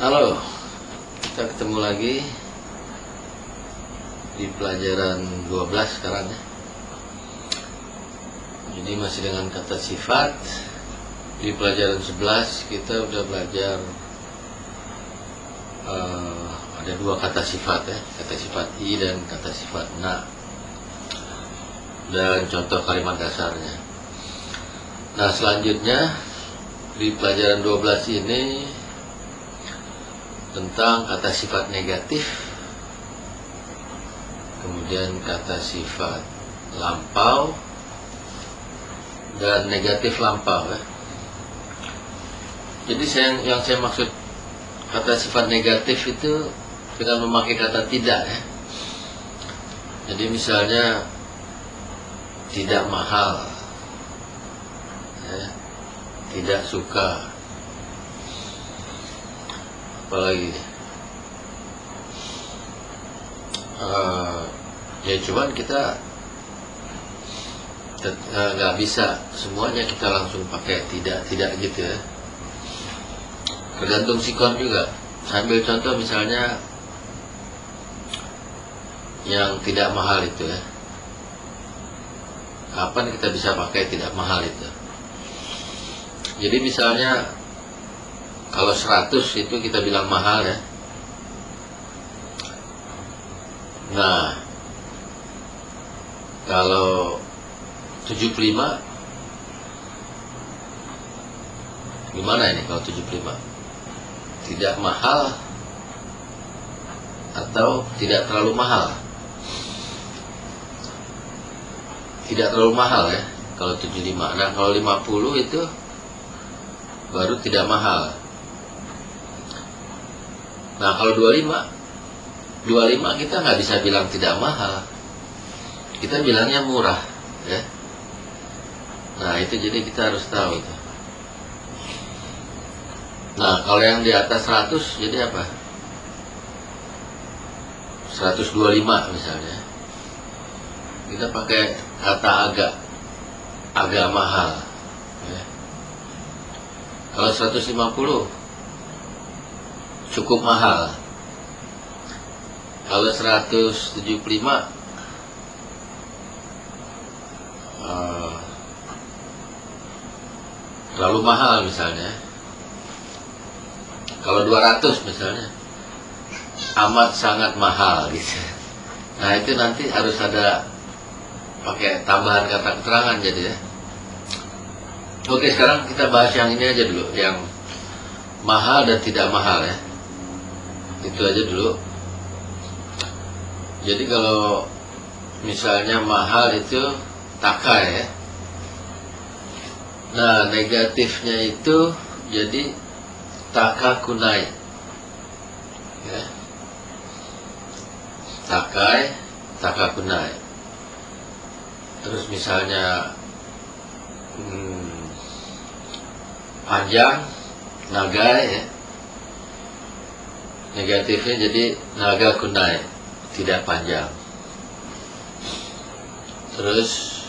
Halo, kita ketemu lagi di pelajaran 12 sekarang ya. Jadi masih dengan kata sifat. Di pelajaran 11 kita udah belajar eh, ada dua kata sifat ya, kata sifat i dan kata sifat na. Dan contoh kalimat dasarnya. Nah, selanjutnya di pelajaran 12 ini tentang kata sifat negatif kemudian kata sifat lampau dan negatif lampau ya. Jadi saya, yang saya maksud kata sifat negatif itu dengan memakai kata tidak ya. Jadi misalnya tidak mahal, ya, tidak suka, apalagi uh, ya cuman kita nggak uh, bisa. Semuanya kita langsung pakai tidak tidak gitu ya. Tergantung sikon juga. Ambil contoh misalnya yang tidak mahal itu ya. Kapan kita bisa pakai tidak mahal itu? Jadi misalnya kalau 100 itu kita bilang mahal ya. Nah, kalau 75 gimana ini kalau 75? Tidak mahal atau tidak terlalu mahal? Tidak terlalu mahal ya kalau 75. Nah, kalau 50 itu baru tidak mahal. Nah kalau 25 25 kita nggak bisa bilang tidak mahal Kita bilangnya murah ya. Nah itu jadi kita harus tahu itu Nah kalau yang di atas 100 jadi apa? 125 misalnya Kita pakai kata agak Agak mahal ya. Kalau 150 cukup mahal. Kalau 175 uh, terlalu mahal misalnya. Kalau 200 misalnya amat sangat mahal gitu. Nah itu nanti harus ada pakai tambahan kata keterangan jadi ya. Oke sekarang kita bahas yang ini aja dulu yang mahal dan tidak mahal ya itu aja dulu. Jadi kalau misalnya mahal itu taka ya. Nah negatifnya itu jadi taka kunai. Ya. Takai taka kunai. Terus misalnya hmm, panjang naga ya negatifnya jadi naga kunai tidak panjang. Terus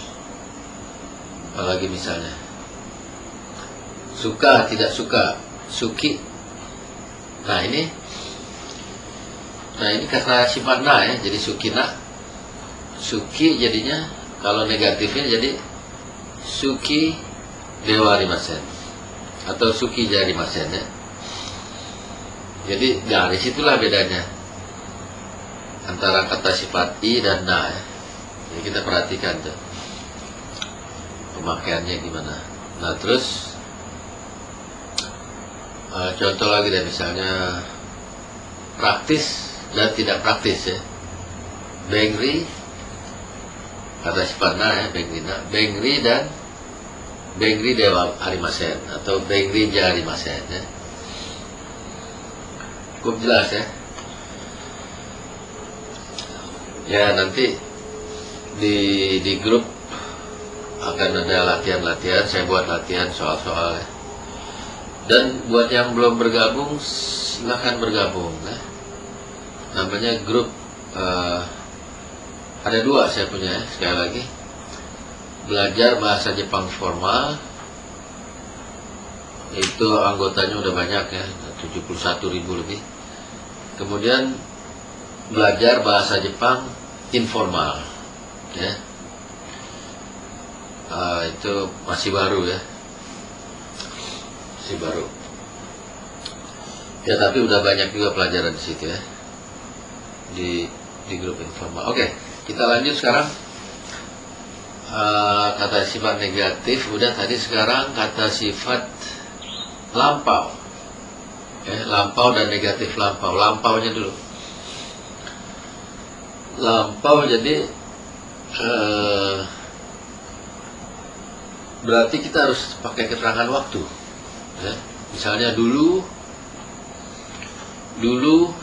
apalagi misalnya? Suka tidak suka? Suki? Nah ini nah ini kata sifat na ya jadi sukina suki jadinya kalau negatifnya jadi suki dewa rimasen atau suki jari masen ya jadi dari situlah bedanya antara kata sifat i dan na. Ya. Jadi kita perhatikan tuh pemakaiannya gimana. Nah terus uh, contoh lagi deh misalnya praktis dan tidak praktis ya. Bengri kata sifat na ya bengri na, bengri dan bengri dewa harimasen atau bengri jarimasen ya cukup jelas ya. Ya nanti di di grup akan ada latihan-latihan saya buat latihan soal-soal ya. Dan buat yang belum bergabung silahkan bergabung ya. Namanya grup uh, ada dua saya punya ya sekali lagi. Belajar bahasa Jepang formal. Itu anggotanya udah banyak ya 71 ribu lebih. Kemudian belajar bahasa Jepang informal, ya. Ah, itu masih baru ya, masih baru. Ya tapi udah banyak juga pelajaran di situ ya, di di grup informal. Oke, kita lanjut sekarang. Ah, kata sifat negatif udah tadi sekarang kata sifat lampau ya, lampau dan negatif lampau. Lampaunya dulu. Lampau jadi eh, berarti kita harus pakai keterangan waktu. Ya. misalnya dulu dulu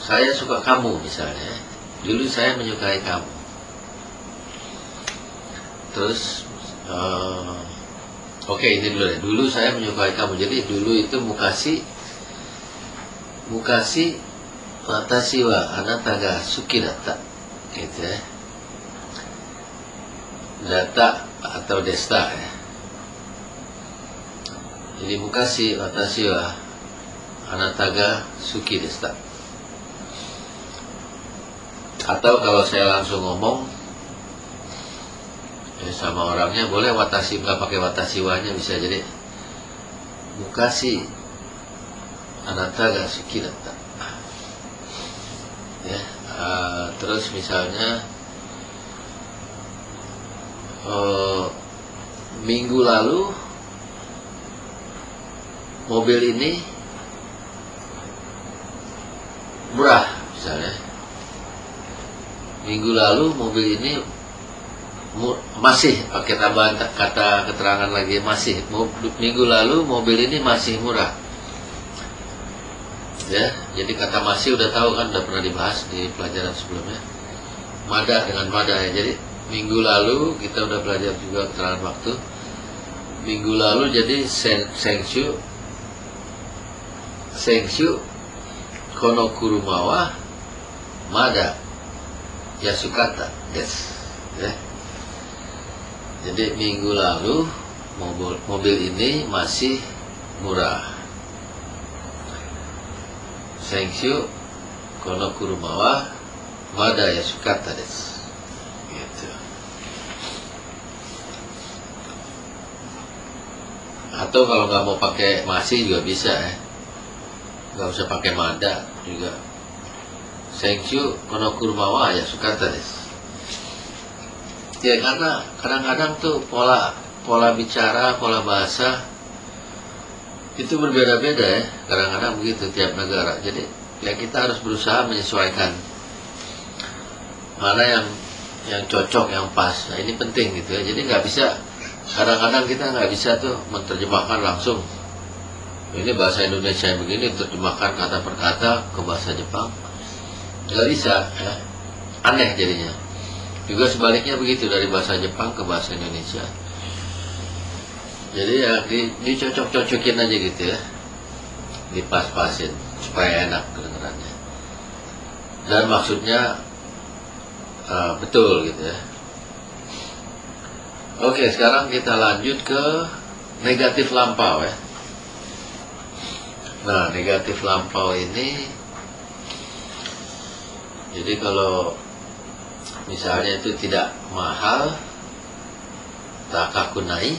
saya suka kamu misalnya. Dulu saya menyukai kamu. Terus eh, oke ini dulu ya. Dulu saya menyukai kamu. Jadi dulu itu mukasi mukasi watashi wa anata ga suki datta gitu ya. Data atau desta ya. Jadi mukasi watashi wa anata ga suki desta atau kalau saya langsung ngomong sama orangnya boleh watashi nggak pakai watashi wanya bisa. Jadi mukasi anata ga suki ya uh, terus misalnya uh, minggu lalu mobil ini murah misalnya. Minggu lalu mobil ini masih pakai tambahan ta- kata keterangan lagi masih. Minggu lalu mobil ini masih murah. Ya jadi kata masih udah tahu kan udah pernah dibahas di pelajaran sebelumnya. Mada dengan mada ya. Jadi minggu lalu kita udah belajar juga keterangan waktu. Minggu lalu jadi sen, sengshu sengshu kono kurumawa mada yasukata. Yes. Ya jadi minggu lalu mobil mobil ini masih murah Sengshu kono kurumawa mada yasukata. Gitu. Atau kalau nggak mau pakai masih juga bisa ya. Nggak usah pakai mada juga. Sengshu kono kurumawa yasukata. Ya karena kadang-kadang tuh pola pola bicara, pola bahasa itu berbeda-beda ya. Kadang-kadang begitu tiap negara. Jadi ya kita harus berusaha menyesuaikan mana yang yang cocok yang pas. Nah ini penting gitu ya. Jadi nggak bisa kadang-kadang kita nggak bisa tuh menerjemahkan langsung. Ini bahasa Indonesia yang begini terjemahkan kata per kata ke bahasa Jepang. Nggak bisa ya. Aneh jadinya juga sebaliknya begitu dari bahasa Jepang ke bahasa Indonesia. Jadi ya di, dicocok-cocokin aja gitu ya. Dipas-pasin supaya enak kedengarannya. Dan maksudnya uh, betul gitu ya. Oke sekarang kita lanjut ke negatif lampau ya. Nah negatif lampau ini jadi kalau misalnya itu tidak mahal takakunai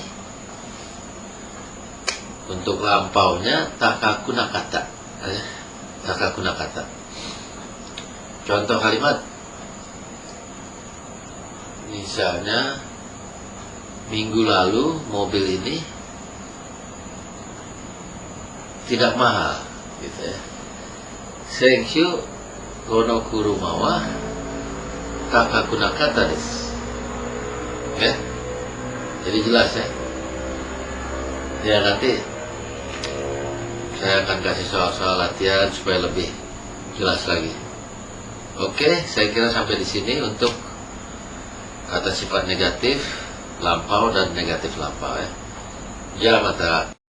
untuk lampaunya takakuna kata eh, takakuna kata contoh kalimat. Misalnya minggu lalu mobil ini tidak mahal gitu ya. Sengshu kono kurumawa takakuna kata desu ya jadi jelas ya ya nanti saya akan kasih soal-soal latihan supaya lebih jelas lagi. Oke, saya kira sampai di sini untuk kata sifat negatif, lampau dan negatif lampau ya. Ya mata